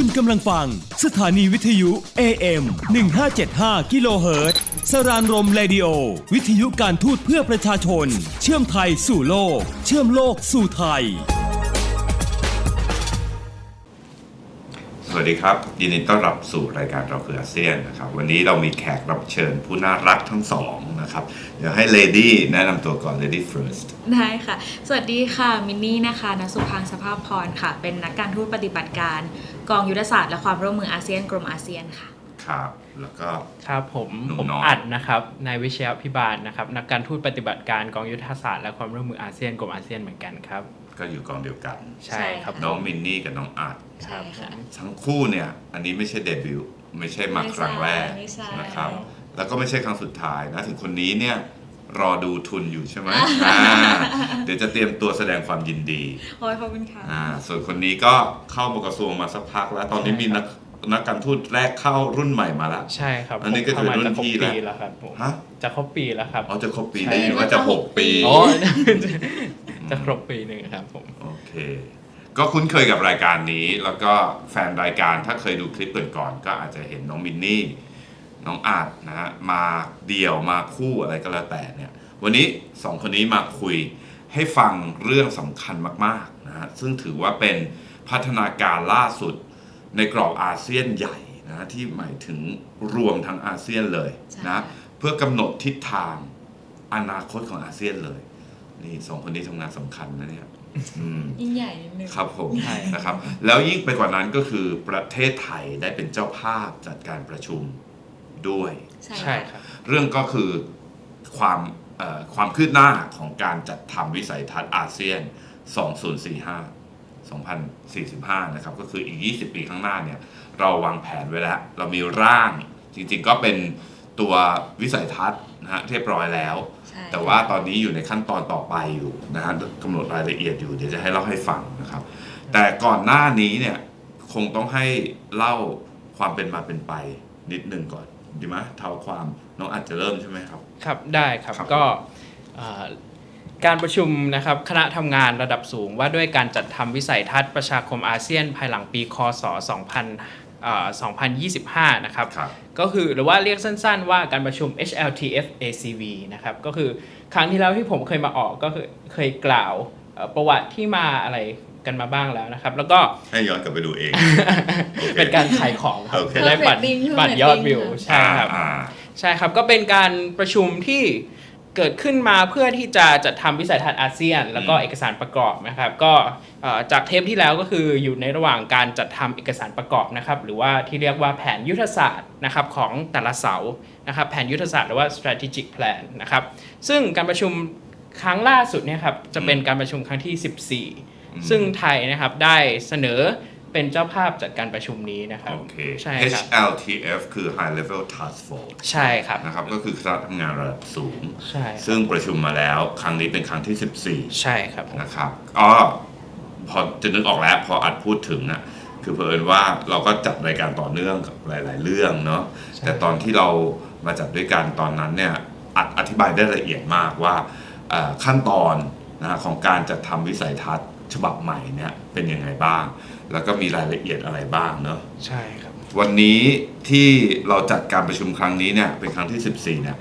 คุณกำลังฟัง สถานีวิทยุ AM 1575กิโลเฮิรตซ์สรานรมเรดิโอ วิทยุการทูตเพื่อประชาชน เชื่อมไทยสู่โลก เชื่อมโลกสู่ไทย สวัสดีครับ ยินดีต้อนรับสู่รายการเราคืออาเซียนนะครับ วันนี้เรามีแขกรับเชิญผู้น่ารักทั้งสองนะครับ เดี๋ยวให้เลดี้แนะนำตัวก่อน Lady First ได้ค่ะ สวัสดีค่ะ มินนี่นะคะนสุพังค์สภาพพรค่ะ เป็นนักการทูตปฏิบัติการ กองยุทธศาสตร์และความร่วมมืออาเซียนกรมอาเซียนค่ะ ครับ แล้วก็ ครับผมหนุ่มผมน้อย อัดนะครับนายวิชยพิบาลนะครับนักการทูตปฏิบัติการกองยุทธศาสตร์และความร่วมมืออาเซียนกลุ่มอาเซียนเหมือนกันครับ ก็อยู่กองเดียวกัน ใช่ครับใช่น้องมินนี่กับน้องอาร์ตใช่ค่ะ ทั้งคู่เนี่ย อันนี้ไม่ใช่เดบิวต์ไม่ใช่มาครั้งแรกไม่ใช่นะครับ แล้วก็ไม่ใช่ครั้งสุดท้ายนะถึงคนนี้เนี่ย รอดูทุนอยู่ใช่ไหมอ่าเดี๋ยวจะเตรียมตัวแสดงความยินดีโอ้ยขอบคุณค่ะ อ่าส่วนคนนี้ก็เข้ามากระทรวงมาสักพักแล้ว ตอนนี้มีนักนักการทูตแรกเข้ารุ่นใหม่มาแล้ว ใช่ครับอันนี้ก็ผมเข้ามาคือรุ่นจะครบพี่ปีแล้วแล้วครับผมฮะ จะครบปีแล้วครับ อ๋อจะครบปีใช่ ได้ยินว่าจะหกปี อ๋อ จะครบปีหนึ่งครับผม โอเค ก็คุ้นเคยกับรายการนี้ แล้วก็แฟนรายการถ้าเคยดูคลิปก่อนๆก็อาจจะเห็นน้องมินนี่ น้องอาจนะฮะมาเดี่ยวมาคู่อะไรก็แล้วแต่เนี่ยวันนี้สองคนนี้มาคุยให้ฟังเรื่องสำคัญมากๆนะฮะซึ่งถือว่าเป็นพัฒนาการล่าสุดในกรอบอาเซียนใหญ่นะที่หมายถึงรวมทั้งอาเซียนเลยใช่นะค่ะเพื่อกำหนดทิศทางอนาคตของอาเซียนเลย นี่สองคนนี้ทำงานสำคัญนะเนี่ยอืมยิ่งใหญ่นิดนึงครับผมใช่นะครับ แล้วยิ่งไปกว่านั้นก็คือประเทศไทยได้เป็นเจ้าภาพจัดการประชุม ด้วย ใช่ใช่ค่ะครับ เรื่องก็คือความเอ่อความคืบหน้าของการจัดทำวิสัยทัศน์อาเซียน 2045 2045 นะครับ ก็คืออีก 20 ปีข้างหน้าเนี่ย เราวางแผนไว้แล้ว เรามีร่าง จริงๆ ก็เป็นตัววิสัยทัศน์นะฮะเรียบร้อยแล้วใช่แต่ว่าตอนนี้อยู่ในขั้นตอนต่อไปอยู่นะฮะกำหนดรายละเอียดอยู่ เดี๋ยวจะให้เล่าให้ฟังนะครับ แต่ก่อนหน้านี้เนี่ย คงต้องให้เล่าความเป็นมาเป็นไปนิดนึงก่อน ดีไหมเท่าความน้องอาจจะเริ่มใช่ไหมครับ ครับ ได้ครับ ครับ ก็เอ่อการประชุมนะครับคณะทำงานระดับสูงว่าด้วยการจัดทำวิสัยทัศน์ประชาคมอาเซียนภายหลังปีคศ2000เอ่อ2025 นะครับ ครับ ก็คือหรือว่าเรียกสั้นๆว่าการประชุม HLTF ACV นะครับ ก็คือครั้งที่แล้วที่ผมเคยมาออกก็คือเคยกล่าวเอ่อ ประวัติที่มาอะไรกันมาบ้างแล้วนะครับ แล้วก็ให้ย้อนกลับไปดูเองโอเคเป็นการขายของครับโอเค จะได้บัตรเพิ่ม rating บัตรยอดวิวเพิ่มใช่ครับ อ่า ใช่ครับก็เป็นการประชุมที่เกิดขึ้นมาเพื่อที่จะจัดทำวิสัยทัศน์อาเซียน แล้วก็อืม เอกสารประกอบนะครับ ก็เอ่อจากเทปที่แล้วก็คืออยู่ในระหว่างการจัดทำเอกสารประกอบนะครับ หรือว่าที่เรียกว่าแผนยุทธศาสตร์นะครับของแต่ละเสานะครับ แผนยุทธศาสตร์หรือว่า strategic plan นะครับ ซึ่งการประชุม ครั้งล่าสุดเนี่ยครับจะเป็นการประชุมครั้งที่อืม14 ซึ่งไทยนะครับได้เสนอเป็นเจ้าภาพจัดการประชุมนี้นะครับโอเค ใช่ครับ HLTF คือ High Level Task Force ใช่ครับนะครับ ก็คือคณะทำงานระดับสูง ใช่ครับซึ่งประชุมมาแล้วครั้งนี้เป็นครั้งที่ 14 ใช่ครับผมนะครับก็พอจะนึกออกแล้วพออัดพูดถึงนะคือเผอิญว่าเราก็จัดรายการต่อเนื่องกับหลาย ๆ เรื่องเนาะแต่ตอนที่เรามาจัดด้วยกันตอนนั้นเนี่ยอัดอธิบายได้ละเอียดมากว่าเอ่อ ขั้นตอนนะฮะของการจัดทำวิสัยทัศน์ฉบับใหม่เนี่ยเป็นยังไงบ้าง แล้วก็มีรายละเอียดอะไรบ้างเนาะใช่ครับ วันนี้ที่เราจัดการประชุมครั้งนี้เนี่ยเป็นครั้งที่ 14เนี่ย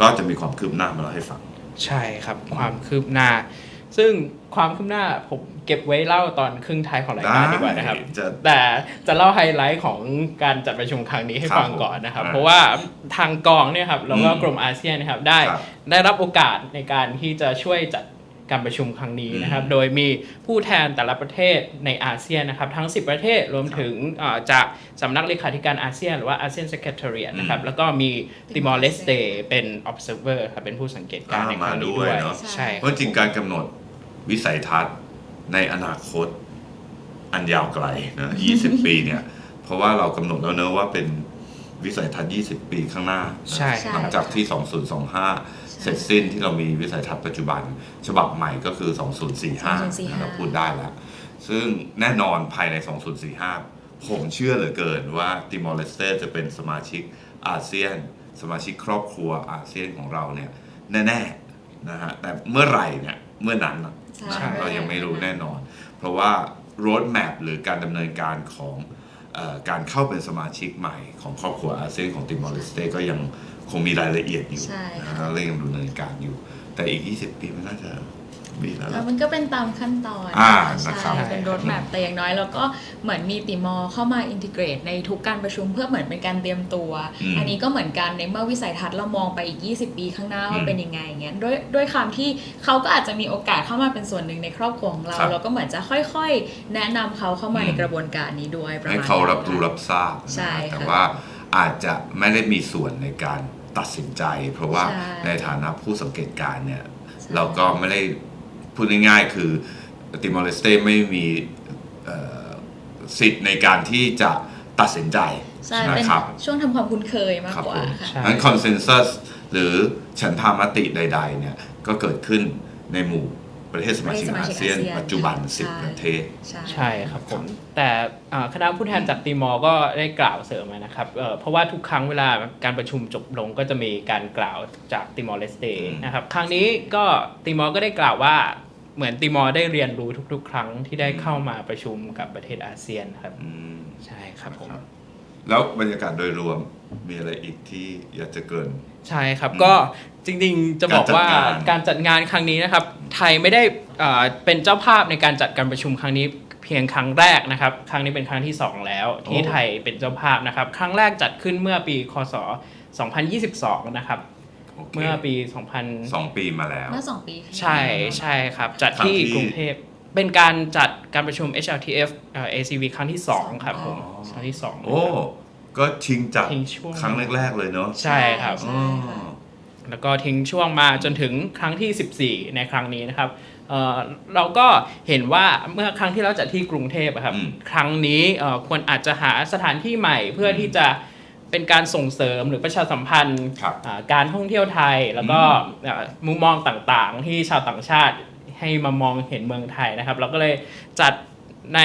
ก็จะมีความคืบหน้ามาเล่าให้ฟัง ใช่ครับ ความคืบหน้า ซึ่ง ความคืบหน้าผมเก็บไว้เล่าตอนครึ่งท้ายของรายการได้ดีกว่านะครับ จะแต่จะเล่าไฮไลท์ของการจัดประชุมครั้งนี้ให้ครับฟังก่อนนะครับผมเพราะว่าทางกองเนี่ยครับแล้วก็อืมกรมอาเซียนนะครับได้ครับได้รับโอกาสในการที่จะช่วยจัดการประชุมครั้งนี้นะครับอืมโดยมีผู้แทนแต่ละประเทศในอาเซียนนะครับ ทั้ง 10 ประเทศรวมถึงเอ่อจากสำนักเลขาธิการอาเซียน หรือว่าอาเซียน Secretariat นะครับอืมแล้วก็มีติมอร์เลสเตเป็น observer ครับเป็นผู้สังเกตการณ์ในครั้งนี้ด้วยอ่ามาด้วยเนอะใช่คเพรับราะจริงๆการกำหนด วิสัยทัศน์ในอนาคตอันยาวไกลนะ20 ปีเนี่ย เพราะว่าเรากำหนดแล้วเนอะว่าเป็นวิสัยทัศน์ 20 ปีข้างหน้านะใช่ใช่ หลังจากที่ 2025 เสร็จสิ้นที่เรามีวิสัยทัศน์ปัจจุบัน ฉบับใหม่ก็คือ 2045 2045 เราพูดได้แล้ว ซึ่งแน่นอนภายใน 2045 ผมเชื่อเหลือเกินว่าติมอร์เลสเตจะเป็นสมาชิกอาเซียน สมาชิกครอบครัวอาเซียนของเราเนี่ย แน่ ๆ นะฮะแต่เมื่อไหร่เนี่ย เมื่อนั้นน่ะ ใช่นะเรายังไม่รู้แน่นอน เพราะว่า road map หรือการดำเนินการของเออ่อการเข้าเป็นสมาชิกใหม่ของครอบครัวอาเซียนของติมอร์เลสเตก็ยังคงมีรายละเอียดอยู่ใช่นะค่ะฮะและยังดำเนินการอยู่ แต่อีก 20 ปีมันน่าจะ มีแล้วแล้ล่ะวมันก็เป็นตามขั้นตอนอ่าใช่นะครับเป็นรถแมพแต่อย่างน้อยเราก็เหมือนมีติมอเข้ามาอินทิเกรตในทุกการประชุมเพื่อเหมือนเป็นการเตรียมตัวอืมอันนี้ก็เหมือนกันในเมื่อวิสัยทัศน์เรามองไปอีก 20 ปีข้างหน้าว่าอืมเป็นยังไงอย่างเงี้ยด้วยด้วยคำที่เขาก็อาจจะมีโอกาสเข้ามาเป็นส่วนหนึ่งในครอบครัวของเราครับเราก็เหมือนจะค่อยๆ แนะนำเขาเข้ามาอืมในกระบวนการนี้ด้วยประมาณให้เขารับนั้นรู้รับทราบใช่นะค่ะแต่ว่าอาจจะไม่ได้มีส่วนในการตัดสินใจ เพราะว่าใช่ในฐานะผู้สังเกตการณ์เนี่ยใช่เราก็ไม่ได้ พูดง่ายๆคือติมอร์เลสเตไม่มีเอ่อสิทธิ์ในการที่จะตัดสินใจใช่เป็นนะครับช่วงทำความคุ้นเคยมากครับกว่าผมค่ะใช่นั้นคอนเซนแซสหรือฉันทามติใด ๆ เนี่ย ก็เกิดขึ้นในหมู่ ประเทศสมาชิกประเทศสมาอาชิกเซียนอาเซียน ปัจจุบันใช่10 ประเทศใช่ใช่ครับผม แต่อ่าคณะผู้แทนจากติมอร์ก็ได้กล่าวเสริมมานะครับเอ่อเพราะว่าทุกครั้งเวลาการประชุมจบลงก็จะมีการกล่าวจากติมอร์เลสเตอืมนะครับ ครั้งนี้ก็ติมอร์ก็ได้กล่าวว่าเหมือนติมอร์ได้เรียนรู้ทุก ๆ ครั้งที่ได้เข้ามาประชุมกับประเทศอาเซียนครับอืมใช่ครับผมครับแล้วบรรยากาศโดยรวมมีอะไรอีกที่อยากจะเกรินใช่ครับอืมก็ จริงๆ จะบอกว่าการจัดงานการจัดงานครั้งนี้นะครับ ไทยไม่ได้เอ่อเป็นเจ้าภาพในการจัดการประชุมครั้งนี้เพียงครั้งแรกนะครับ ครั้งนี้เป็นครั้งที่ 2 แล้ว ที่ไทยเป็นเจ้าภาพนะครับ ครั้งแรกจัดขึ้นเมื่อปีคศ 2022 นะครับโอเคเมื่อปีสองปีมาแล้ว เมื่อสองปีที่2000ใช่ใช่ครับ จัดครั้งที่ที่กรุงเทพเป็นการจัดการประชุม HLTF เอ่อ ACV ครั้งที่ 2 ครับผมอ๋อครั้งที่ 2 โอ้ ก็ชิงจัดทิ้งช่วงครั้งแรก ๆ เลยเนาะใช่ครับใช่ค่ะ แล้วก็ทิ้งช่วงมาจนถึงครั้งที่ 14 ในครั้งนี้นะครับเอ่อเราก็เห็นว่าเมื่อครั้งที่เราจัดที่กรุงเทพอะครับ อืม ครั้งนี้เอ่อควรอาจจะหาสถานที่ใหม่เพื่อที่จะเป็นการส่งเสริมหรือประชาสัมพันธ์ ครับ อ่าการท่องเที่ยวไทยแล้วก็เอ่อมุมมองต่างๆ ที่ชาวต่างชาติให้มามองเห็นเมืองไทยนะครับ เราก็เลยจัดใน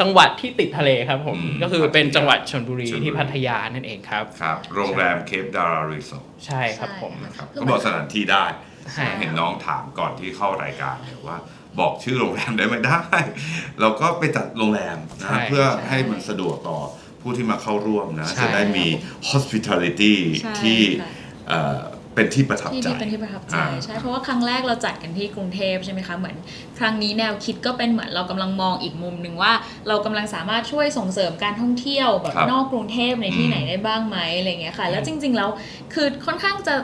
จังหวัดที่ติดทะเลครับผม อืมก็คือเป็นจังหวัดชลบุรีชลบุรี ที่พัทยานั่นเองครับ ครับโรงแรมเคปดารารีสอร์ทใช่ครับผม นะครับคือก็บอกสถานที่ได้ ใช่ เห็นน้องถามก่อนที่เข้ารายการเนี่ยว่า บอกชื่อโรงแรมได้ไหมได้ เราก็ไปจัดโรงแรมนะใช่เพื่อใช่ให้มันสะดวกต่อผู้ที่มาเข้าร่วมนะ ใช่ จะได้มี hospitality ใช่ที่ค่ะ เอ่อ เป็นที่ประทับที่ใจที่เป็นที่ประทับใจอ่าใช่เพราะว่าครั้งแรกเราจัดกันที่กรุงเทพใช่ไหมคะเหมือน ครั้งนี้แนวคิดก็เป็นเหมือนเรากำลังมองอีกมุมหนึ่งว่า เรากำลังสามารถช่วยส่งเสริมการท่องเที่ยวแบบครับนอกกรุงเทพในที่อืมไหนได้บ้างไหมอะไรเงี้ยค่ะ แล้วจริง ๆ แล้วคือค่อนข้างจะ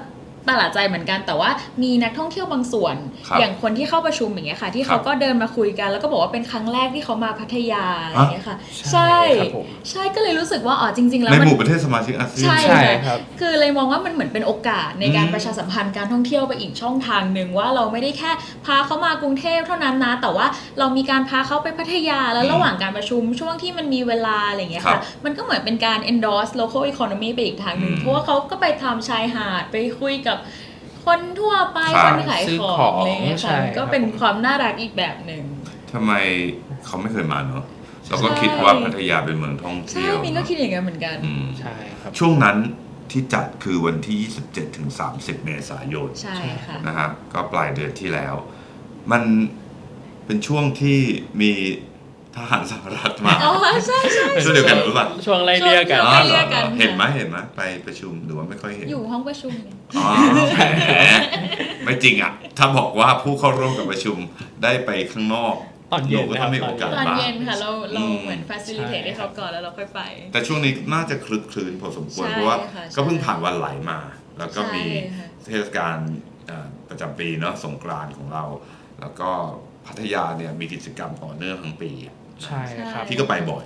ประหลาดใจเหมือนกันแต่ว่ามีนักท่องเที่ยวบางส่วน ครับอย่างคนที่เข้าประชุมอย่างเงี้ยค่ะ ที่ครัเขาบก็เดินมาคุยกัน แล้วก็บอกว่าเป็นครั้งแรกที่เขามาพัทยาอะไรเงี้ยค่ะใช่ใช่ครับผมใช่ก็เลยรู้สึกว่าอ๋อจริง ๆ แล้วในมันหมู่ประเทศสมาชิกอาเซียน ใช่ ใช่ค่ะครับ คือเลยมองว่ามันเหมือนเป็นโอกาสในการอืม ประชาสัมพันธ์การท่องเที่ยวไปอีกช่องทางหนึ่งว่าเราไม่ได้แค่พาเขามากรุงเทพเท่านั้นนะ แต่ว่าเรามีการพาเขาไปพัทยาแล้วอืมระหว่างการประชุมช่วงที่มันมีเวลาอะไรอย่างเงี้ยครัค่ะบมันก็เหมือนเป็นการ endorse local economy ไปอีกทางหนึ่งอืม เพราะว่าเขาก็ไปทำชายหาดไปคุยกับคนทั่วไปครับคนขายซื้อขอของงอะไรอย่างเงี้ยใช่ค่ะมันก็ครับเป็นความน่ารักอีกแบบหนึ่ง ทำไมเขาไม่เคยมาเนาะเราก็ใช่คิดว่าพัทยาเป็นเมืองท่องใช่เที่ยวมินก็คิดอย่างนั้นเหมือนกัน อืมใช่ครับ ช่วงนั้นที่จัดคือวันที่ 27ถึง30 เมษายน ใช่ค่ะ นะครับก็ปลายเดือนที่แล้ว มันเป็นช่วงที่มี ทหารสหรัฐมาอ๋อใช่ใช่ช่วงเดียวกันหรือเปล่าช่วงไล่เรียกกันช่วงอ๋อไล่เหรเรีอยกกันเห็นไหมเห็นไหมไปประชุมหรือว่าไม่ค่อยเห็น อยู่ห้องประชุมเนี่ยอ๋อแหมไม่จริงอะ ถ้าบอกว่าผู้เข้าร่วมกับประชุมได้ไปข้างนอกตอนเย็นหก็ต้องมีโอกาสตอนบ้างเย็นค่ะเราเราอืมเหมือน facilitate ให้เขาก่อนแล้วเราค่อยไป แต่ช่วงนี้น่าจะคลึกคลืนพอสมควรใช่เพราะว่าค่ะใช่ก็เพิ่งผ่านวันไหลมา แล้วก็มีใช่ค่ะเทศกาลเอ่อประจำปีเนาะสงกรานต์ของเรา แล้วก็พัทยาเนี่ยมีกิจกรรมต่อเนื่องทั้งปี ใช่ครับ ที่ก็ไปบ่อย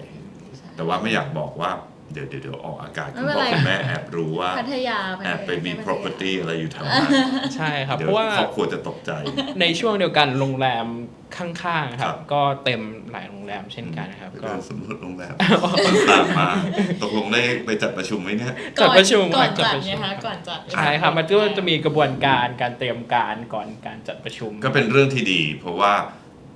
แต่ว่าไม่อยากบอกว่าเดี๋ยวเดี๋ยวเดี๋ยวออกอากาศไม่คุณเป็นพ่อไรคุณแม่แอบรู้ว่าพัทยาแอบไปมีพัทยา property อะไรอยู่แถวนั้นใช่ครับเดี๋ยเพวราะว่าครอบครัวจะตกใจ ในช่วงเดียวกันโรงแรมข้างๆคครัรับบก็เต็มหลายโรงแรมเช่นกันครับไปก็เดินสำรวจโรงแรมต่างๆมาตกลงได้ไปจัดประชุมไหมเนี่ยจัดประชุมก่อนจัดจัดประชุมไงคะก่อนจัดใช่ครับมันก็จะมีกระบวนการการเตรียมการก่อนการจัดประชุม ก็เป็นเรื่องที่ดี เพราะว่า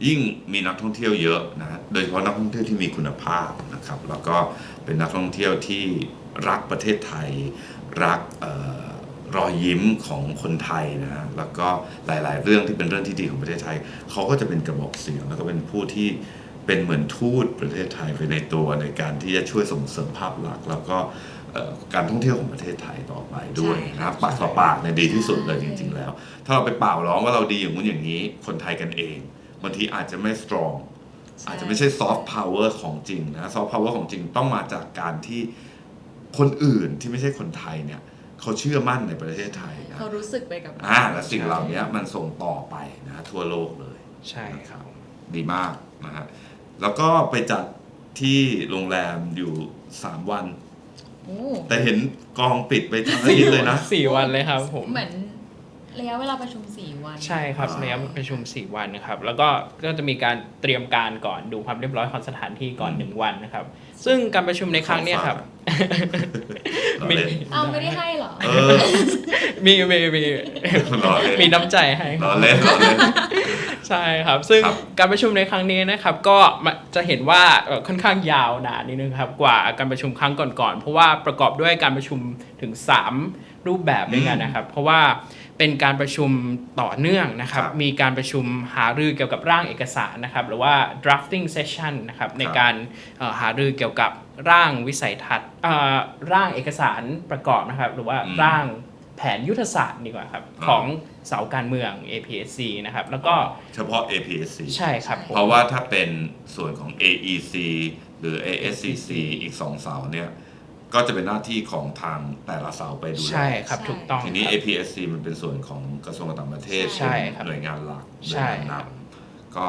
ยิ่งมีนักท่องเที่ยวเยอะนะโดยเฉพาะนักท่องเที่ยวที่มีคุณภาพนะครับแล้วก็เป็นนักท่องเที่ยวที่รักประเทศไทย รักเออรอยยิ้มของคนไทยนะฮะแล้วก็หลาย ๆ เรื่องที่เป็นเรื่องที่ดีของประเทศไทย เขาก็จะเป็นกระบอกเสียง แล้วก็เป็นผู้ที่เป็นเหมือนทูตประเทศไทยไปในตัวในการที่จะช่วยส่งเสริมภาพลักษณ์แล้วก็เอ่อการท่องเที่ยวของประเทศไทยต่อไปด้วยใช่นะครับใช่ปากต่อปากเนี่ยดีที่สุดเลยจริง ๆ แล้ว ถ้าเราไปเป่าร้องว่าเราดีอย่างนู้นอย่างนี้คนไทยกันเองบางทีอาจจะไม่ strong อาจจะไม่ใช่ soft power ของจริงนะ soft power ของจริงต้องมาจากการที่คนอื่นที่ไม่ใช่คนไทยเนี่ยเขาเชื่อมั่นในประเทศไทยนะเขารู้สึกไปกับอ่าและสิ่งเหล่านี้มันส่งต่อไปนะทั่วโลกเลย ใช่ครับ ดีมากนะฮะแล้วก็ไปจัดที่โรงแรมอยู่ 3 วันโอ้แต่เห็นกองปิดไปทั้งอาทิตย์เลยนะสี่วันเลยครับผมเหมือน ระยะเวลาประชุมสี่วัน ใช่ครับอ่าระยะประชุม 4 วันนะครับแล้วก็ก็จะมีการเตรียมการก่อนดูความเรียบร้อยของสถานที่ก่อน 1 วันนะครับ ซึ่งการประชุมในครั้งเนี้ยครับล้อเล่นเอาไม่ได้ให้เหรอ เออมีมีมีล้อเล่นมีน้ำใจให้คล้รัอบเล่นล้อเล่น ใช่ครับ ซึ่งครับ การประชุมในครั้งนี้นะครับก็มาจะเห็นว่าเอ่อค่อนข้างยาวนานนิดนึงครับกว่าการประชุมครั้งก่อนๆเพราะว่าประกอบด้วยการประชุมถึง 3 รูปแบบด้วยกันนะครับ เพราะว่า เป็นการประชุมต่อเนื่องนะครับ ครับมีการประชุมหารือเกี่ยวกับร่างเอกสารนะครับ หรือว่า drafting session นะครับ ในการเอ่อหารือเกี่ยวกับร่างวิสัยทัศน์เอ่อร่างเอกสารประกอบนะครับ หรือว่าอืมร่างแผนยุทธศาสตร์ดีกว่าครับ อ่า ของเสาการเมือง APSC นะครับ แล้วก็เฉพาะ APSC ใช่ครับผม เพราะว่าถ้าเป็นส่วนของ AEC หรือ ASCC อีกสองเสาเนี่ย ก็จะเป็นหน้าที่ของทางแต่ละเสาไปดูแลใช่ครับใช่ถูกต้องทีนี้ ครับ APSC มันเป็นส่วนของกระทรวงการต่างประเทศใช่ครับเป็นหน่วยงานหลักใช่หน่วยงานนำก็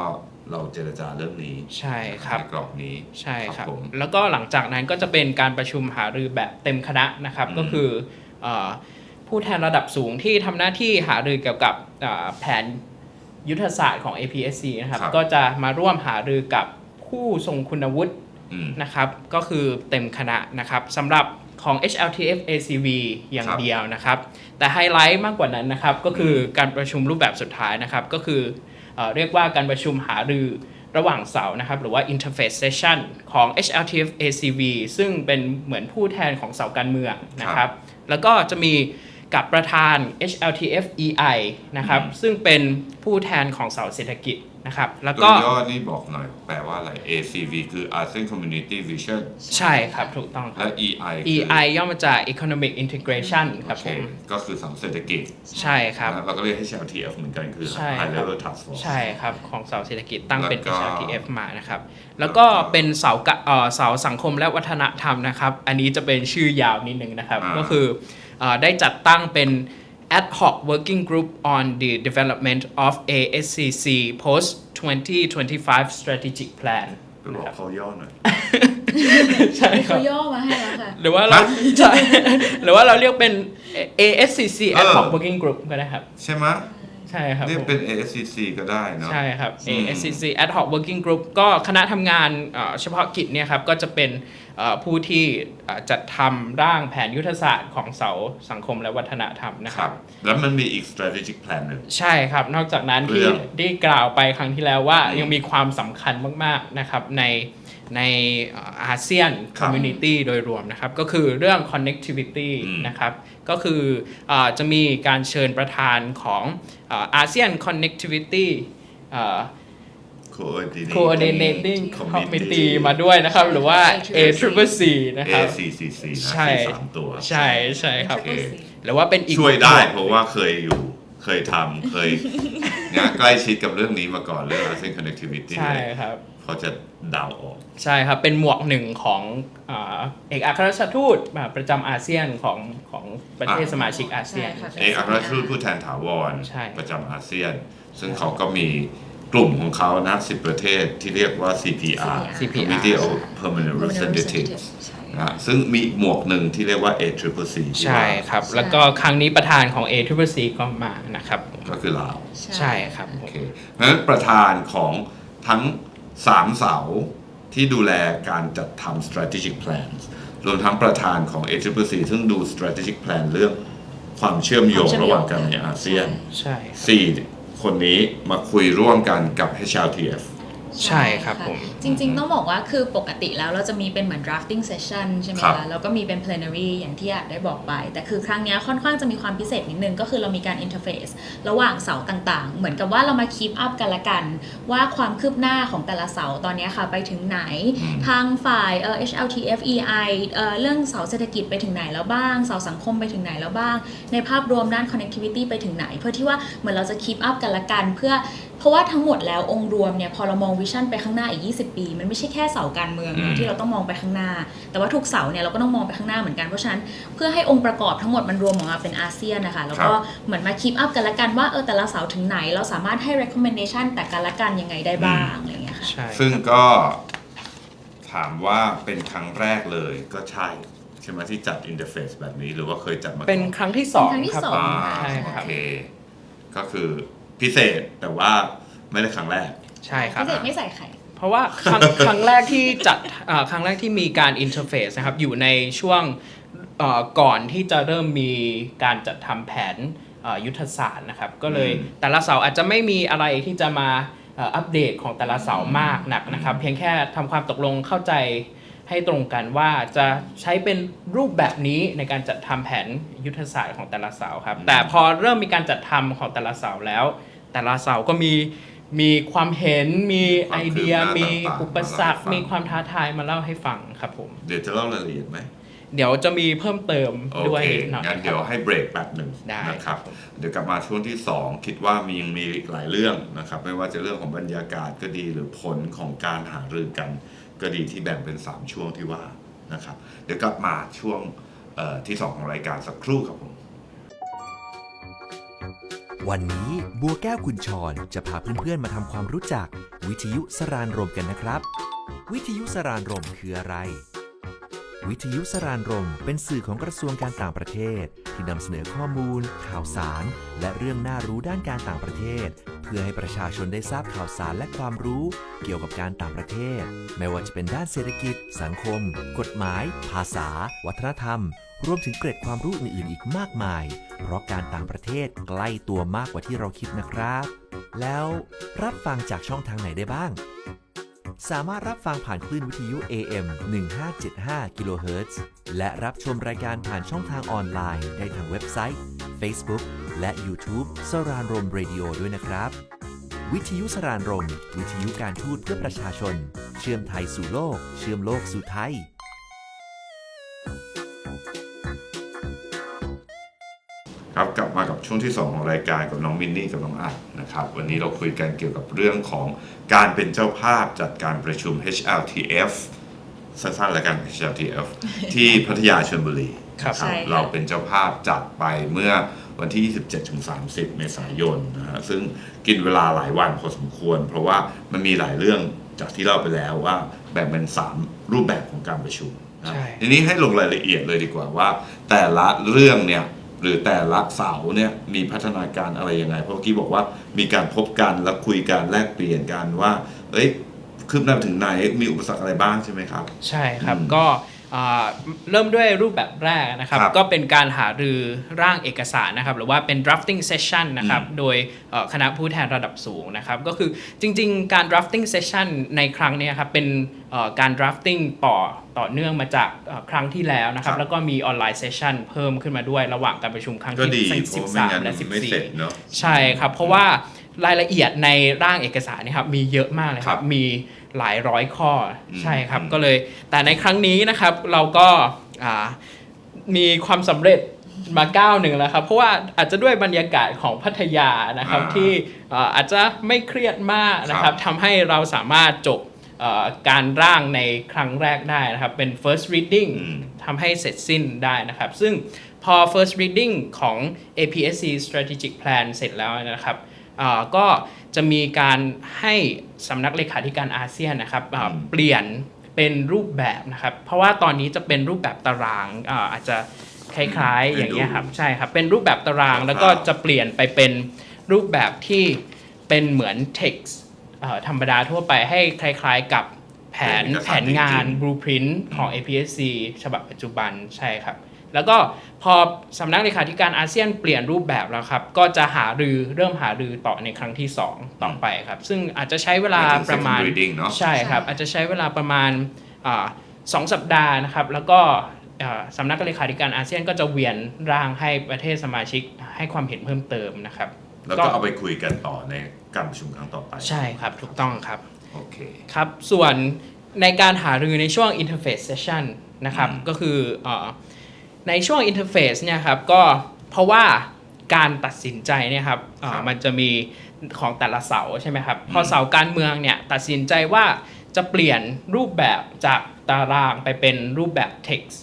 เราเจรจาเรื่องนี้ใช่ครับ ในกรอบนี้ ใช่ครับผมแล้วก็หลังจากนั้นก็จะเป็นการประชุมหารือแบบเต็มคณะนะครับ อืมก็คือเอ่อผู้แทนระดับสูงที่ทำหน้าที่หารือเกี่ยวกับเอ่อแผนยุทธศาสตร์ของ APSC นะครับ ครับก็จะมาร่วมหารือกับผู้ทรงคุณวุฒิอืม นะครับก็คือเต็มคณะนะครับสำหรับของ HLTF ACV อย่างครับเดียวนะครับ แต่ไฮไลท์มากกว่านั้นนะครับ ก็คือการประชุมรูปแบบสุดท้ายนะครับ ก็คือเออเรียกว่าการประชุมหารือระหว่างเสานะครับ หรือว่า interface session ของ HLTF ACV ซึ่งเป็นเหมือนผู้แทนของเสาการเมืองนะครับ แล้วก็จะมีกับประธาน HLTF EI นะครับอืมซึ่งเป็นผู้แทนของเสาเศรษฐกิจ นะครับแล้วตัวก็ย่อนี่บอกหน่อยแปลว่าอะไร ACV คือ ASEAN Community Vision ใช่ครับถูกต้องคและรับ EI คือ EI ย่อมาจาก Economic Integration ครับโอผเคมก็คือสังเศรษฐกิจใช่ครับ นะเราก็เรียก HLTF เหมือนกันคือ ใช่ High ครับ Level Task Force ใช่ครับ ของเสาเศรษฐกิจตั้งเป็น แล้วก็ HRTF มานะครับ แล้วก็เป็นเสากะเอ่อเสาสังคมและวัฒนธรรมนะครับ อันนี้จะเป็นชื่อยาวนิดนึงนะครับ อ่า ก็คือเอ่อได้จัดตั้งเป็น ad hoc working group on the development of ASCC post 2025 strategic plan ไปบอกเขาย่อหน่อย ใช่ครั เขา บ ย่อมาให้แล้วค่ะ หรือว่าเราใช่ หรือว่าเราเรียกเป็น ASCC ad เอ hoc อ working group ก็ได้ครับ ใช่ไหม ใช่ครับเรียกผมเป็น ASCC ก็ได้เนาะ ใช่ครับ อืม ASCC ad hoc working group ก็คณะทำงานเอ่อเฉพาะกิจเนี่ยครับก็จะเป็นเอ่อผู้ที่เอ่อจัดทำร่างแผนยุทธศาสตร์ของเสาสังคมและวัฒนธรรมนะคครัรับ บ แล้วมันมีอีก strategic plan หนึ่ง ใช่ครับ นอกจากนั้นที่เรื่องได้กล่าวไปครั้งที่แล้วว่าอืมยังมีความสำคัญมาก ๆ นะครับ ในในเอ่ออาเซียนคครับอมมูนิตี้โดยรวมนะครับ ก็คือเรื่อง connectivity อืม นะครับ ก็คือเออจะมีการเชิญประธานของอาเซียน connectivity เอ่อ coordinating coordinating committee committee มาด้วยนะครับ หรือว่า A t r i p l e C นะครับ ACCC นะใช่ที่สามตัว ใช่ใช่ครับโอเคหรือว่าเป็นอีกช่วยได้เพราะว่าเคยอยู่เคยทำเคยเนี่ยใกล้ชิดกับเรื่องนี้มาก่อนเรื่อง ASEAN connectivity ใช่ครับ พอจะเดาออก ใช่ครับ เป็นหมวกหนึ่งของเอ่อเอกอัครราชทูตอ่าประจำอาเซียนของของประเทศอะสมาชิกอาเซียน ใช่ค่ะ เอกอัครราชทูตผู้แทนถาวรใช่ ประจำอาเซียน ซึ่งเขาก็มีกลุ่มของเขานะสิบประเทศที่เรียกว่า CPR CPR Committee of Permanent Representatives นะฮะซึ่งมีอีกหมวกหนึ่งที่เรียกว่า ACCC ที่ใช่ว่าครับ แล้วก็ครั้งนี้ประธานของ A t r i p l e C ก็มานะครับ ก็คือลาวใช่ครับโอเคเพราะฉะนั้นประธานของทั้งสามเสาที่ดูแลการจัดทำ strategic plans รวมทั้งประธานของ ACCC ซึ่งดู strategic plan เรื่องความเชื่อมโยงระหว่างกันในอาเซียนใช่สี่คนนี้มาคุยร่วมกันกับ HLTF ใช่ครับะผม จริงๆ ต้องบอกว่าคือปกติแล้วเราจะมีเป็นเหมือน drafting session ใช่ไหมครับ คะแล้วก็มีเป็น plenary อย่างที่อาจได้บอกไป แต่คือครั้งเนี้ยค่อนข้างจะมีความพิเศษนิดนึง ก็คือเรามีการ interface ระหว่างเสาต่างๆ เหมือนกับว่าเรามา keep up กันละกัน ว่าความคืบหน้าของแต่ละเสาตอนเนี้ยค่ะ ไปถึงไหน อืม ทางฝ่ายเอ่อ HLTF EI เอ่อเรื่องเสาเศรษฐกิจไปถึงไหนแล้วบ้าง เสาสังคมไปถึงไหนแล้วบ้าง ในภาพรวมด้าน connectivity ไปถึงไหน เพื่อที่ว่าเหมือนเราจะ keep up กันละกัน เพื่อเพ ราะว่าทั้งหมดแล้วองค์รวมเนี่ยพอเรามองวิชั่นไปข้างหน้าอีก 20 ปี มันไม่ใช่แค่เสาการเมืองอืมนะที่เราต้องมองไปข้างหน้า แต่ว่าทุกเสาเนี่ยเราก็ต้องมองไปข้างหน้าเหมือนกันเพราะฉะนั้นเพื่อให้องค์ประกอบทั้งหมดมันรวมออกมาเป็นอาเซียนนะคะแล้วก็เหมือนมา keep up กันละกันว่าเออแต่ละเสาถึงไหน เราสามารถให้ recommendation แต่กันละกันยังไงได้บ้างอะไรอย่างเงี้ยค่ะใช่ซึ่งก็ถามว่าเป็นครั้งแรกเลยก็ใช่ใช่ไหมที่จัดอินเทอร์เฟซแบบนี้หรือว่าเคยจัดมาก่อนเป็นครั้งที่สองเป็นครั้งที่ครับสองอ่าใช่คโอรับเคก็คือพิเศษแต่ว่า ไม่ได้ครั้งแรก ใช่ครับ พิเศษไม่ใส่ไข่ เพราะว่าครั้งครั้งแรกที่จัดอ่าครั้งแรกที่มีการอินเทอร์เฟซนะครับ อยู่ในช่วงเอ่อก่อนที่จะเริ่มมีการจัดทำแผนเอ่อยุทธศาสตร์นะครับ ก็เลยอืม แต่ละเสาอาจจะไม่มีอะไรที่จะมาเอ่ออัปเดตของแต่ละเสามากหนักนะครับ เพียงแค่ทำความตกลงเข้าใจให้ตรงกันว่าจะใช้เป็นรูปแบบนี้ในการจัดทำแผนยุทธศาสตร์ของแต่ละเสาครับอืมแต่พอเริ่มมีการจัดทำของแต่ละเสาแล้ว แต่ละเสาก็มี มีความเห็นมีไอเดียมีอุปสรรคมีความท้าทายมาเล่าให้ฟังครับผม เดี๋ยวจะเล่ารายละเอียดไหมเดี๋ยวจะมีเพิ่มเติมโอด้วยเคนิดหน่อยงั้นเดี๋ยวให้เบรกแป๊บหนึ่งได้ นะครับ เดี๋ยวกลับมาช่วงที่ 2 คิดว่ามียังมีอีกหลายเรื่องนะครับ ไม่ว่าจะเรื่องของบรรยากาศก็ดีหรือผลของการหารือกัน ก็ดีที่แบ่งเป็น 3 ช่วงที่ว่านะครับ เดี๋ยวกลับมาช่วงเอ่อที่ 2 ของรายการสักครู่ครับผม วันนี้บัวแก้วคุณชรจะพาเพื่อนๆมาทำความรู้จัก วิทยุสรานรมกันนะครับ วิทยุสรานรมคืออะไร วิทยุสรานรมเป็นสื่อของกระทรวงการต่างประเทศ ที่นำเสนอข้อมูล ข่าวสาร และเรื่องน่ารู้ด้านการต่างประเทศ เพื่อให้ประชาชนได้ทราบข่าวสารและความรู้ เกี่ยวกับการต่างประเทศ ไม่ว่าจะเป็นด้านเศรษฐกิจ สังคม กฎหมาย ภาษา วัฒนธรรม รวมถึงเกร็ดความรู้อื่นๆ อีกมากมาย เพราะการต่างประเทศใกล้ตัวมากกว่าที่เราคิดนะครับ แล้วรับฟังจากช่องทางไหนได้บ้าง สามารถรับฟังผ่านคลื่นวิทยุ AM 1575กิโลเฮิรตซ์และรับชมรายการผ่านช่องทางออนไลน์ ได้ทางเว็บไซต์ Facebook และ YouTube สรานรม Radio ด้วยนะครับ วิทยุสรานรม วิทยุการทูตเพื่อประชาชน เชื่อมไทยสู่โลก เชื่อมโลกสู่ไทย ครับกลับมากับช่วงที่ 2 ของรายการกับน้องมินนี่กับน้องอัดนะครับวันนี้เราคุยกันเกี่ยวกับเรื่องของการเป็นเจ้าภาพจัดการประชุม HLTF สั้นๆแล้วกัน HLTF ที่พัทยาชลบุรีครับนะใช่ค่ะ เราเป็นเจ้าภาพจัดไปเมื่อวันที่ 27-30 เมษายนนะฮะซึ่งกินเวลาหลายวันพอสมควร เพราะว่ามันมีหลายเรื่องจากที่เล่าไปแล้วว่าแบ่งเป็น 3 รูปแบบของการประชุมนะใช่ ทีนี้ให้ลงรายละเอียดเลยดีกว่าว่า แต่ละเรื่องเนี่ย หรือแต่ละเสาเนี่ยมีพัฒนาการอะไรยังไง เพราะเมื่อกี้บอกว่ามีการพบกันแล้วคุยกันแลกเปลี่ยนกันว่า เอ้ยคืบหน้าไปถึงไหนมีอุปสรรคอะไรบ้างใช่ไหมครับ ใช่ครับอืมก็อ่าเริ่มด้วยรูปแบบแรกนะครับครับ ก็เป็นการหารือร่างเอกสารนะครับ หรือว่าเป็น drafting session นะครับอืมโดยเอ่อคณะผู้แทนระดับสูงนะครับ ก็คือจริง ๆ การ drafting session ในครั้งเนี้ยครับ เป็นเอ่อการ drafting ต่อ ต่อเนื่องมาจากเอ่อครั้งที่แล้วนะครับครับ แล้วก็มีออนไลน์ session เพิ่มขึ้นมาด้วยระหว่างการประชุมครั้งก็ที่ดีเพราะไม่งั้น13และไม่เสร็จ14เนาะใช่ครับ เพราะว่ารายละเอียดในร่างเอกสารเนยครับมีเยอะมากเลยคครัรับบมีหลายร้อยข้ออมใช่ครับอืมก็เลย แต่ในครั้งนี้นะครับเราก็อ่ามีความสำเร็จมาก้าวหนึ่งแล้วครับ เพราะว่าอาจจะด้วยบรรยากาศของพัทยานะครับอ่าที่อ่าอาจจะไม่เครียดมากนะคครัรับบทำให้เราสามารถจบเอ่อ การร่างในครั้งแรกได้นะครับ เป็น first reading อืมทำให้เสร็จสิ้นได้นะครับ ซึ่งพอ first reading ของ APSC strategic plan เสร็จแล้วนะครับอ่าก็จะมีการให้สำนักเลขาธิการอาเซียนนะครับอ่าอืมเปลี่ยนเป็นรูปแบบนะครับ เพราะว่าตอนนี้จะเป็นรูปแบบตารางอ่าอาจจะคล้ายๆอย่างเงี้ยครับใช่ครับ เป็นรูปแบบตารางแล้วก็จะเปลี่ยนไปเป็นรูปแบบที่เป็นเหมือน text เอ่อ ธรรมดาทั่วไปให้คล้ายๆกับแผนเป็นเอกแผสารนงานจริง blueprint ของ APSC ฉบับปัจจุบันใช่ครับ แล้วก็พอสำนักเลขาธิการอาเซียนเปลี่ยนรูปแบบแล้วครับ ก็จะหารือเริ่มหารือต่อในครั้งที่ 2 ต่อไปครับ ซึ่งอาจจะใช้เวลาหมายถึงประมาณ second reading เนอะใช่ครับ อาจจะใช้เวลาประมาณอาสองสัปดาห์นะครับ แล้วก็อ่าสำนักเลขาธิการอาเซียนก็จะเวียนร่างให้ประเทศสมาชิกให้ความเห็นเพิ่มเติมนะครับ แล้วก็เอาไปคุยกันต่อใน การประชุมครั้งต่อไปใช่ครับถูกต้องครับโอเคครับ ส่วนในการหารือในช่วง interface session นะครับอืมก็คือเออในช่วง interface เนี่ยครับก็เพราะว่าการตัดสินใจเนี่ยครับเอ่อมันจะมีของแต่ละเสาใช่ไหมครับพอเสาการเมืองเนี่ยตัดสินใจว่าจะเปลี่ยนรูปแบบจากตารางไปเป็นรูปแบบ text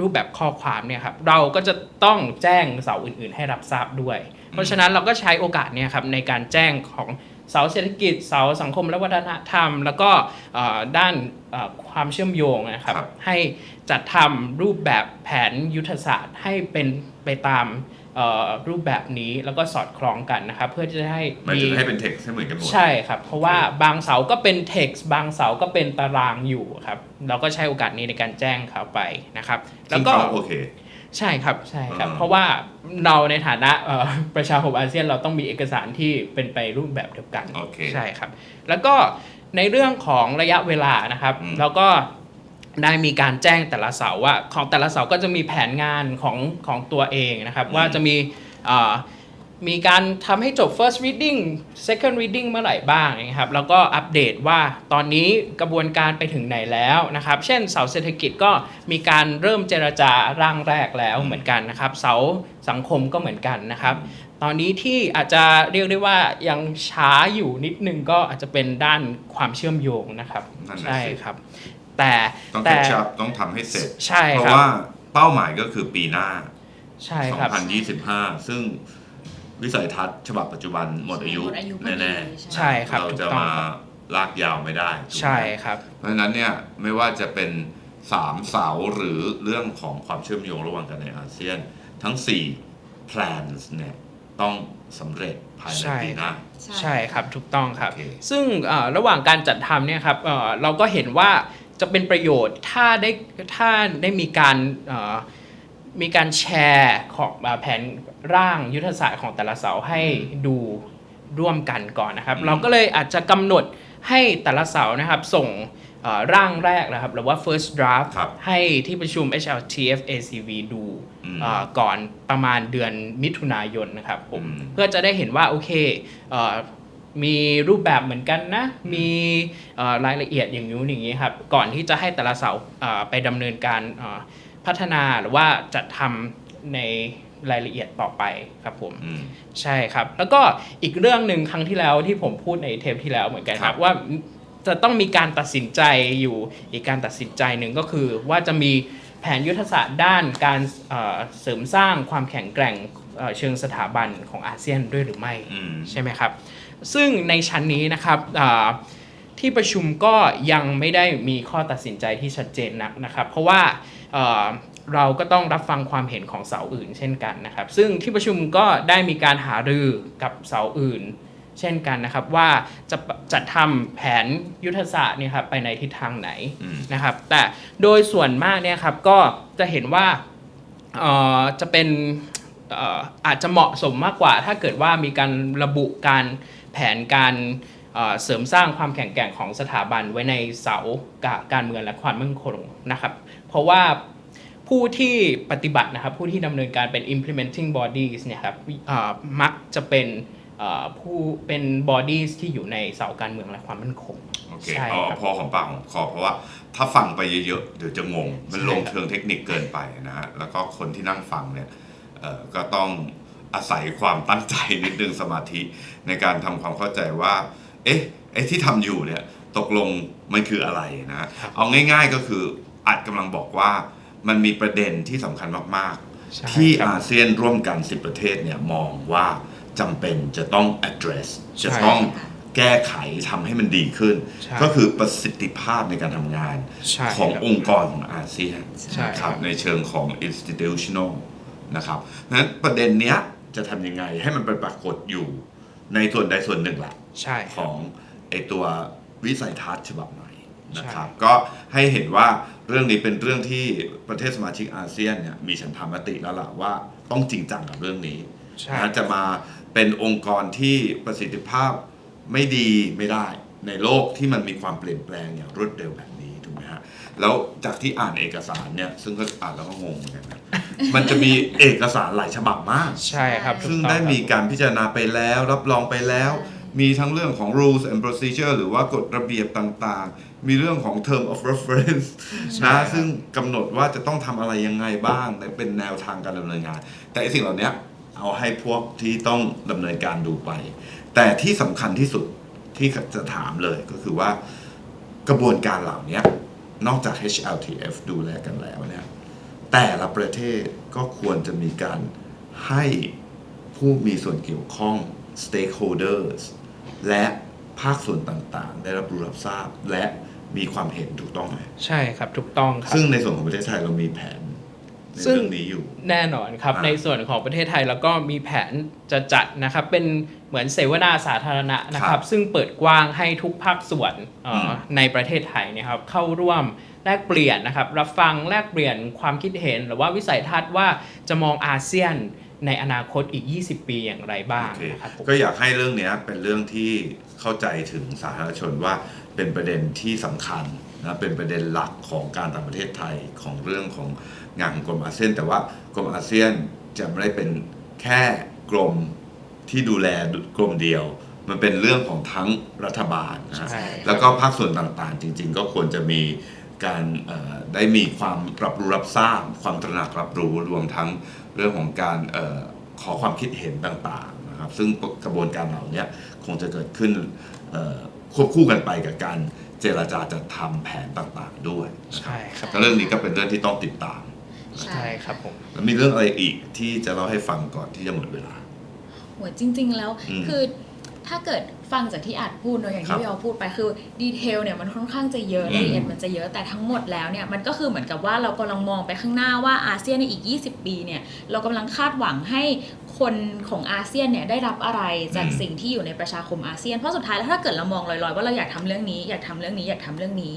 รูปแบบข้อความเนี่ยครับเราก็จะต้องแจ้งเสาอื่น ๆ ให้รับทราบด้วย เพราะฉะนั้นเราก็ใช้โอกาสเนี่ยครับในการแจ้งของเสาเศรษฐกิจเสาสังคมและวัฒนธรรม แล้วก็เอ่อด้านเอ่อความเชื่อมโยงนะครับครับ ให้จัดทำรูปแบบแผนยุทธศาสตร์ให้เป็นไปตามเอ่อรูปแบบนี้แล้วก็สอดคล้องกันนะครับ เพื่อที่จะให้มันจะให้เป็นเท็กซ์ให้เหมือนกันหมดใช่ครับ เพราะว่าบางเสาก็เป็น text บางเสาก็เป็นตารางอยู่ครับ เราก็ใช้โอกาสนี้ในการแจ้งเขาไปนะครับ แล้ซึ่วงก็เขาโอเค ใช่ครับใช่ครับอ่าเพราะว่าเราในฐานะเอ่อประชาคมอาเซียนเราต้องมีเอกสารที่เป็นไปรูปแบบเดียวกันโอเคใช่ครับ แล้วก็ในเรื่องของระยะเวลานะครับอืมเราก็ได้มีการแจ้งแต่ละเสาว่าของแต่ละเสาก็จะมีแผนงานของของตัวเองนะครับ ว่าจะมีเอ่อ มีการทำให้จบ first reading second reading เมื่อไหร่บ้างนะครับ แล้วก็อัปเดตว่าตอนนี้กระบวนการไปถึงไหนแล้วนะครับ เช่นเสาเศรษฐกิจก็มีการเริ่มเจรจาร่างแรกแล้วเหมือนกันนะครับ เสาสังคมก็เหมือนกันนะครับ ตอนนี้ที่อาจจะเรียกได้ว่ายังช้าอยู่นิดนึงก็อาจจะเป็นด้านความเชื่อมโยงนะครับ นั่นน่ะสิ ใช่ครับ แต่ต้องแต่แคชชัพต้องทำให้เสร็จ ใช่เพคราะรับว่าเป้าหมายก็คือปีหน้า ใช่ครับ 2025 ซึ่ง วิสัยทัศน์ฉบับปัจจุบันหมดอายุหมดอายุพอดีแน่ใช่ครับเราถูกจะต้องมาครับลากยาวไม่ได้ถูกไหมใช่ครับ เพราะฉะนั้นเนี่ยไม่ว่าจะเป็นสามเสาหรือเรื่องของความเชื่อมโยงระหว่างกันในอาเซียน ทั้ง4 plans เนี่ยต้องสำเร็จภายในใช่ปีหน้าใช่ครับถูกต้องครับโอเคซึ่งเอ่อระหว่างการจัดทำเนี่ยครับเอ่อเราก็เห็นว่าจะเป็นประโยชน์ถ้าได้ถ้าได้มีการเอ่อ มีการแชร์ของเอ่อแผนร่างยุทธศาสตร์ของแต่ละเสาให้ดูร่วมกันก่อนนะครับอืมเราก็เลยอาจจะกำหนดให้แต่ละเสานะครับส่งเอ่อร่างแรกนะครับหรือว่า first draft ครับให้ที่ประชุม HLTF ACV ดูอืมเอ่อก่อนประมาณเดือนมิถุนายนนะครับผมอืมเพื่อจะได้เห็นว่าโอเคเอ่อมีรูปแบบเหมือนกันนะ มีเอ่อรายละเอียดอย่างนู้นอย่างนี้ครับ ก่อนที่จะให้แต่ละเสาเอ่อไปดำเนินการเอ่อ พัฒนาหรือว่าจัดทำในรายละเอียดต่อไปครับผมอืมใช่ครับ แล้วก็อีกเรื่องหนึ่งครั้งที่แล้วที่ผมพูดในเทปที่แล้วเหมือนกันคครัรับบว่าจะต้องมีการตัดสินใจอยู่อีกการตัดสินใจหนึ่งก็คือ ว่าจะมีแผนยุทธศาสตร์ด้านการเอ่อเสริมสร้างความแข็งแกร่งเอ่อเชิงสถาบันของอาเซียนด้วยหรือไม่อืมใช่ไหมครับ ซึ่งในชั้นนี้นะครับอ่าที่ประชุมก็ยังไม่ได้มีข้อตัดสินใจที่ชัดเจนนักนะครับ เพราะว่า เราก็ต้องรับฟังความเห็นของเสาอื่น เช่นกันนะครับ ซึ่งที่ประชุมก็ได้มีการหารือกับเสาอื่น เช่นกันนะครับว่าจะจัดทำแผนยุทธศาสตร์เนี่ยครับไปในทิศทางไหนนะครับ แต่โดยส่วนมากเนี่ยครับก็จะเห็นว่าจะเป็นอาจจะเหมาะสมมากกว่า ถ้าเกิดว่ามีการระบุการแผนการเสริมสร้างความแข็งแกร่งของสถาบันไว้ในเสากะการเมืองและความมั่นคงนะครับ ราะว่าผู้ที่ปฏิบัตินะครับผู้ที่ดำเนินการเป็น implementing bodies เนี่ยครับเอ่อมักจะเป็นเอ่อผู้เป็น bodies ที่อยู่ในเสาการเมืองและความมั่นคง โอเคใช่เอาครับ พอของปากของคอเพราะว่าถ้าฟังไปเยอะๆ เดี๋ยวจะงง มันใช่ลงครับเชิงเทคนิคเกินไปนะฮะ แล้วก็คนที่นั่งฟังเนี่ยเอ่อก็ต้องอาศัยความตั้งใจ นิดนึงสมาธิในการทำความเข้าใจว่า เอ๊ะไอ้ที่ทำอยู่เนี่ยตกลงมันคืออะไรนะฮะเอาง่ายๆก็คือ อาจกำลังบอกว่ามันมีประเด็นที่สำคัญมากๆใช่ที่ครับอาเซียนร่วมกัน 10 ประเทศเนี่ยมองว่าจำเป็นจะต้อง address ใช่จะต้องแก้ไขทำให้มันดีขึ้น ใช่ก็คือประสิทธิภาพในการทำงานใช่ของครับองค์กรของอาเซียนใช่นะคครัรับ บในเชิงของ institutional นะครับนั้นประเด็นเนี้ยจะทำยังไงให้มันไปปรากฏอยู่ในส่วนใดส่วนหนึ่งแหละ ใช่ของไอตัววิสัยทัศน์ฉบับใหม่นะครับใช่ก็ให้เห็นว่า เรื่องนี้เป็นเรื่องที่ประเทศสมาชิกอาเซียนเนี่ยมีฉันทามติแล้วล่ะว่าต้องจริงจังกับเรื่องนี้ใช่นะจะมาเป็นองค์กรที่ประสิทธิภาพไม่ดีไม่ได้ ในโลกที่มันมีความเปลี่ยนแปลงอย่างรวดเร็วแบบนี้ถูกไหมฮะแล้วจากที่อ่านเอกสารเนี่ยซึ่งก็อ่านแล้วก็งงเหมือนกันนะมันจะมีเอกสารหลายฉบับมาก ใช่ครับถูกซึ่งต้องได้ครับมีการพิจารณาไปแล้ว รับรองไปแล้ว มีทั้งเรื่องของ rules and procedure หรือว่ากฎระเบียบต่างๆ มีเรื่องของ term of reference นะ ซึ่งกำหนดว่าจะต้องทำอะไรยังไงบ้างแต่เป็นแนวทางการดำเนินงาน แต่ไอ้สิ่งเหล่านี้เอาให้พวกที่ต้องดำเนินการดูไป แต่ที่สำคัญที่สุดที่จะถามเลยก็คือว่ากระบวนการเหล่านี้นอกจาก HLTF ดูแลกันแล้วเนี่ยแต่ละประเทศก็ควรจะมีการให้ผู้มีส่วนเกี่ยวข้อง stakeholders และภาคส่วนต่างๆ ได้รับรู้รับทราบและมีความเห็นถูกต้องไหมใช่ครับถูกต้องครับ ซึ่งในส่วนของประเทศไทยเรามีแผนในซึ่ง เรื่องนี้อยู่ แน่นอนครับ อ่าในส่วนของประเทศไทยแล้วก็มีแผนจะจัดนะครับ เป็นเหมือนเสวนาสาธารณะนะคครัรับบ ซึ่งเปิดกว้างให้ทุกภาคส่วนเอ่ออม ในประเทศไทยเนะครับเข้าร่วมแลกเปลี่ยนนะครับ รับฟังแลกเปลี่ยนความคิดเห็น หรือว่าวิสัยทัศน์ว่าจะมองอาเซียน ในอนาคตอีก 20 ปีอย่างไรบ้างโอเคนะครับผม ก็อยากให้เรื่องเนี้ยเป็นเรื่องที่เข้าใจถึงสาธารณชนว่าเป็นประเด็นที่สำคัญนะเป็นประเด็นหลักของการต่างประเทศไทยของเรื่องของงานของกรมอาเซียน แต่ว่ากรมอาเซียนจะไม่ได้เป็นแค่กรมที่ดูแลกรมเดียว มันเป็นเรื่องของทั้งรัฐบาลนะฮะ ใช่ แล้วก็ภาคส่วนต่างๆ จริงๆ ก็ควรจะมี การเอ่อได้มีความรับรู้รับทราบ ความตระหนักรับรู้รวมทั้งเรื่องของการเออขอความคิดเห็นต่างๆนะครับ ซึ่งกระบวนการเหล่านี้คงจะเกิดขึ้นเอ่อควบคู่กันไปกับการเจรจาจัดทำแผนต่างๆด้วยนะครัใช่ครับก็เรื่องนี้ก็เป็นเรื่องที่ต้องติดตามใช่ใช่ครับผมแล้วมีเรื่องอะไรอีกที่จะเล่าให้ฟังก่อนที่จะหมดเวลาโหจริง ๆ แล้วอืมคือ ถ้าเกิดฟังจากที่อาจพูดเนอะอย่างครัที่บพี่ออพูดไปคือดีเทลเนี่ยมันค่อนข้างจะเยอะอืมรายละเอียดมันจะเยอะแต่ทั้งหมดแล้วเนี่ยมันก็คือเหมือนกับว่าเรากำลังมองไปข้างหน้าว่าอาเซียนในอีก 20 ปีเนี่ยเรากำลังคาดหวังให้ คนของอาเซียนเนี่ยได้รับอะไรจากอืมสิ่งที่อยู่ในประชาคมอาเซียน เพราะสุดท้ายแล้วถ้าเกิดเรามองลอยๆ ว่าเราอยากทำเรื่องนี้ อยากทำเรื่องนี้อยากทำเรื่องนี้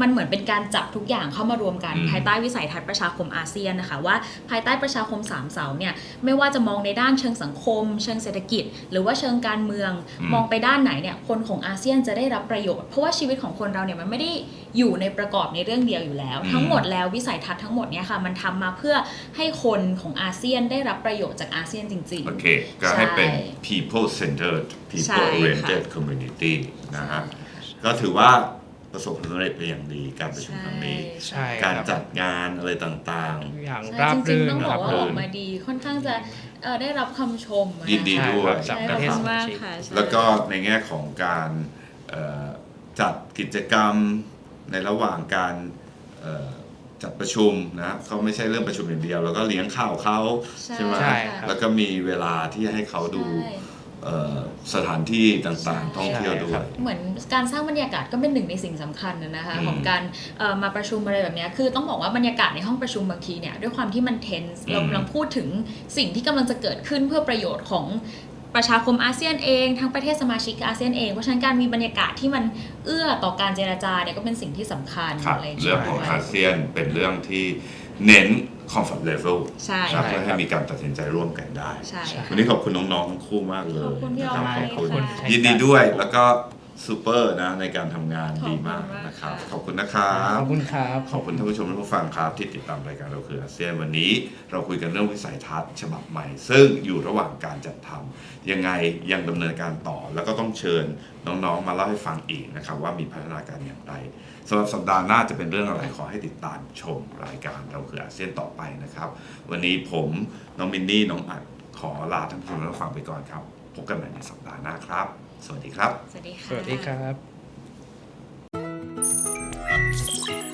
มันเหมือนเป็นการจับทุกอย่างเข้ามารวมกันอืมภายใต้วิสัยทัศน์ประชาคมอาเซียนนะคะว่าภายใต้ประชาคมสามเสาเนี่ยไม่ว่าจะมองในด้านเชิงสังคม เชิงเศรษฐกิจ หรือว่าเชิงการเมืองอืมมองไปด้านไหนเนี่ยคนของอาเซียนจะได้รับประโยชน์เพราะว่าชีวิตของคนเราเนี่ยมันไม่ได้อยู่ในประกอบในเรื่องเดียวอยู่แล้วอืมทั้งหมดแล้ววิสัยทัศน์ทั้งหมดเนี่ยค่ะมันทำมาเพื่อให้คนของอาเซียนได้รับประโยชน์จากอาเซียนจริงโอเค ก็ให้เป็นใช่ people centered ใช่ people ค่ะ oriented community นะฮะ ก็ถือว่าประสบผลสำเร็จเป็นอย่างดีการประชุมครั้งนี้ ใช่การครับจัดงานอะไรต่างอย่างใช่ราบจริงรื่ๆนต้องนะบคอรักบว่าผออมกมาดีค่อนข้างจะเอ่อได้รับคำชมอะยินดีะด้วย ใช่ครับจากใช่ประเทศขอบคุณมากสมาชิกค่ะใช่ ๆ แล้วก็ในแง่ของการเอ่อจัดกิจกรรมในระหว่างการเอ่อ จัดประชุมนะเขาไม่ใช่เรื่องประชุมอย่างเดียว แล้วก็เลี้ยงข้าวเขาใช่ไหมใช่ค่ะครับ แล้วก็มีเวลาที่ให้เขาดูใช่ เอ่อสถานที่ต่างๆ ท่องเที่ยวด้วใช่ครัย บ เหมือนการสร้างบรรยากาศก็เป็นหนึ่งในสิ่งสำคัญนะนะคะอืมของการเอ่อมาประชุมอะไรแบบเนี้ยคือต้องบอกว่าบรรยากาศในห้องประชุมบางทีเนี่ยด้วยความที่มันเทนส์อืมเรากำลังพูดถึงสิ่งที่กำลังจะเกิดขึ้นเพื่อประโยชน์ของ ประชาคมอาเซียนเองทั้งประเทศสมาชิกอาเซียนเองเพราะฉะนั้นการมีบรรยากาศที่มันเอื้อต่อการเจรจาเนี่ยก็เป็นสิ่งที่สำคัญครับอะไรย่าเรื่องของด้วยอาเซียนเป็นเรื่องที่เน้น comfort level ใช่ครับค่ะเพื่อให้มีการตัดสินใจร่วมกันได้ใช่วันนี้ขอบคุณน้องๆทั้งคู่มากเลยขอบคุณพี่นะอคอรับมขอบคุณค่ะยินดีด้วยแล้วก็ ซูเปอร์นะในการทำงานขอบคุณดีมากมากนะครับค่ะขอบคุณนะครับ ขอบคุณครับ ขอบคุณท่านผู้ชมและผู้ฟังครับ ที่ติดตามรายการเราคืออาเซียนวันนี้ เราคุยกันเรื่องวิสัยทัศน์ฉบับใหม่ ซึ่งอยู่ระหว่างการจัดทำยังไงยังดำเนินการต่อ แล้วก็ต้องเชิญน้องๆ มาเล่าให้ฟังอีกนะครับ ว่ามีพัฒนาการอย่างไรสำหรับสัปดาห์หน้าจะเป็นเรื่องอะไรขอให้ติดตามชมรายการเราคืออาเซียนต่อไปนะครับ วันนี้ผมน้องมินนี่น้องอัดขอลาท่านผู้ชมและผู้ฟังไปก่อนครับ พบกันใหม่ในสัปดาห์หน้าครับ สวัสดีครับ สวัสดีค่ะ สวัสดีครับ